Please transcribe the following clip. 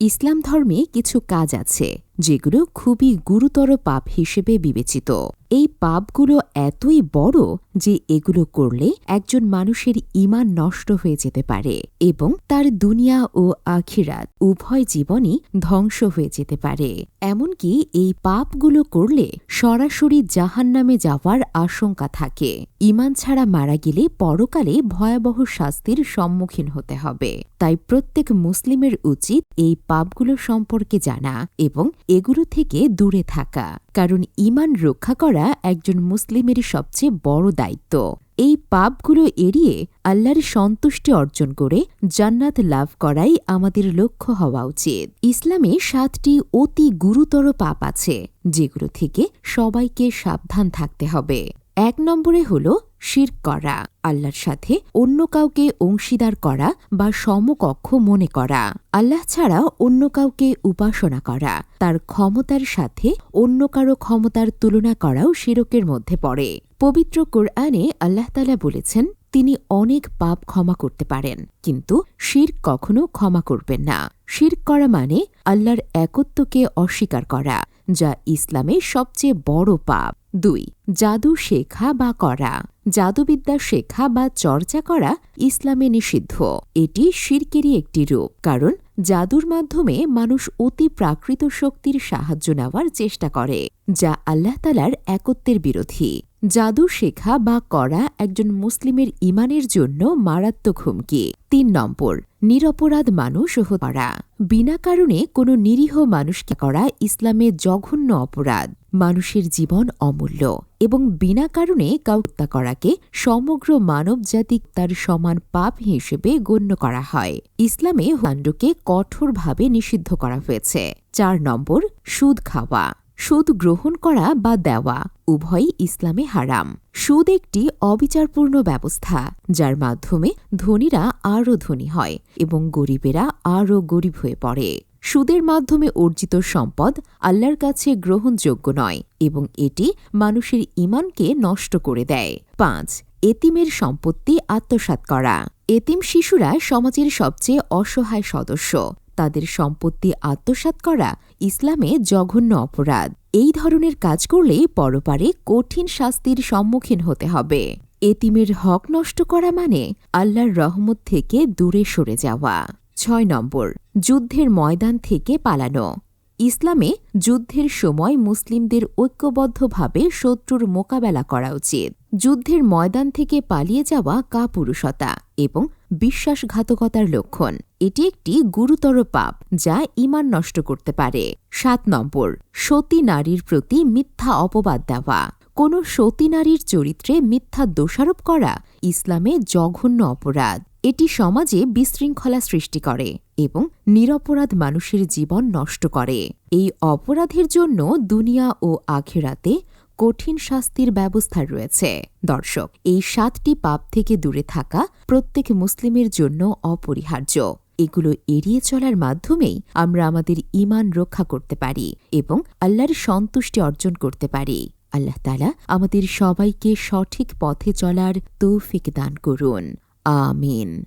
ইসলাম ধর্মে কিছু কাজ আছে। যেগুলো খুবই গুরুতর পাপ হিসেবে বিবেচিত। এই পাপগুলো এতই বড় যে এগুলো করলে একজন মানুষের ইমান নষ্ট হয়ে যেতে পারে এবং তার দুনিয়া ও আখিরাত উভয় জীবনই ধ্বংস হয়ে যেতে পারে। এমনকি এই পাপগুলো করলে সরাসরি জাহান্নামে যাওয়ার আশঙ্কা থাকে। ইমান ছাড়া মারা গেলে পরকালে ভয়াবহ শাস্তির সম্মুখীন হতে হবে। তাই প্রত্যেক মুসলিমের উচিত এই পাপগুলো সম্পর্কে জানা এবং এগুলো থেকে দূরে থাকা। কারণ ইমান রক্ষা করা একজন মুসলিমের সবচেয়ে বড় দায়িত্ব। এই পাপগুলো এড়িয়ে আল্লাহর সন্তুষ্টি অর্জন করে জান্নাত লাভ করাই আমাদের লক্ষ্য হওয়া উচিত। ইসলামে সাতটি অতি গুরুতর পাপ আছে, যেগুলো থেকে সবাইকে সাবধান থাকতে হবে। এক নম্বরে হল শির করা, আল্লাহর সাথে অন্য কাউকে অংশীদার করা বা সমকক্ষ মনে করা। আল্লাহ ছাড়া অন্য কাউকে উপাসনা করা, তার ক্ষমতার সাথে অন্য কারও ক্ষমতার তুলনা করাও শিরকের মধ্যে পড়ে। পবিত্র কোরআনে আল্লাহতালা বলেছেন তিনি অনেক পাপ ক্ষমা করতে পারেন, কিন্তু শির কখনো ক্ষমা করবেন না। শির করা মানে আল্লাহর একত্বকে অস্বীকার করা, যা ইসলামের সবচেয়ে বড় পাপ। দুই, জাদু শেখা বা করা। জাদুবিদ্যা শেখা বা চর্চা করা ইসলামে নিষিদ্ধ। এটি শিরকেরই একটি রূপ, কারণ জাদুর মাধ্যমে মানুষ অতি প্রাকৃত শক্তির সাহায্য নেওয়ার চেষ্টা করে, যা আল্লাহ তালার একত্বের বিরোধী। জাদু শেখা বা করা একজন মুসলিমের ইমানের জন্য মারাত্মক হুমকি। তিন নম্বর, নিরপরাধ মানুষ করা বিনা কারণে কোনো নিরীহ মানুষকে করা ইসলামে জঘন্য অপরাধ। মানুষের জীবন অমূল্য এবং বিনা কারণে কাউত্তা করাকে সমগ্র মানব মানবজাতিক তার সমান পাপ হিসেবে গণ্য করা হয়। ইসলামে হান্ডকে কঠোরভাবে নিষিদ্ধ করা হয়েছে। চার নম্বর, সুদ খাওয়া। সুদ গ্রহণ করা বা দেওয়া। উভয়ই ইসলামে হারাম। সুদ একটি অবিচারপূর্ণ ব্যবস্থা, যার মাধ্যমে ধনীরা আরও ধনী হয় এবং গরিবেরা আরও গরিব হয়ে পড়ে। সুদের মাধ্যমে অর্জিত সম্পদ আল্লাহর কাছে গ্রহণযোগ্য নয় এবং এটি মানুষের ইমানকে নষ্ট করে দেয়। পাঁচ, এতিমের সম্পত্তি আত্মসাত করা। এতিম শিশুরা সমাজের সবচেয়ে অসহায় সদস্য। তাদের সম্পত্তি আত্মসাত করা ইসলামে জঘন্য অপরাধ। এই ধরনের কাজ করলেই পরপারে কঠিন শাস্তির সম্মুখীন হতে হবে। এতিমের হক নষ্ট করা মানে আল্লাহর রহমত থেকে দূরে সরে যাওয়া। ছয় নম্বর, যুদ্ধের ময়দান থেকে পালানো। ইসলামে যুদ্ধের সময় মুসলিমদের ঐক্যবদ্ধভাবে শত্রুর মোকাবেলা করা উচিত। যুদ্ধের ময়দান থেকে পালিয়ে যাওয়া কাপুরুষতা। এবং বিশ্বাসঘাতকতার লক্ষণ। এটি একটি গুরুতর পাপ যা ইমান নষ্ট করতে পারে। সাত নম্বর, সতী নারীর প্রতি মিথ্যা অপবাদ দেওয়া। কোনো সতী নারীর চরিত্রে মিথ্যা দোষারোপ করা ইসলামে জঘন্য অপরাধ। এটি সমাজে বিশৃঙ্খলা সৃষ্টি করে এবং নিরপরাধ মানুষের জীবন নষ্ট করে। এই অপরাধের জন্য দুনিয়া ও আখেরাতে কঠিন শাস্তির ব্যবস্থা রয়েছে। দর্শক, এই সাতটি পাপ থেকে দূরে থাকা প্রত্যেক মুসলিমের জন্য অপরিহার্য। এগুলো এড়িয়ে চলার মাধ্যমেই আমরা আমাদের ইমান রক্ষা করতে পারি এবং আল্লাহর সন্তুষ্টি অর্জন করতে পারি। আল্লাহ তালা আমাদের সবাইকে সঠিক পথে চলার তৌফিক দান করুন। আমিন।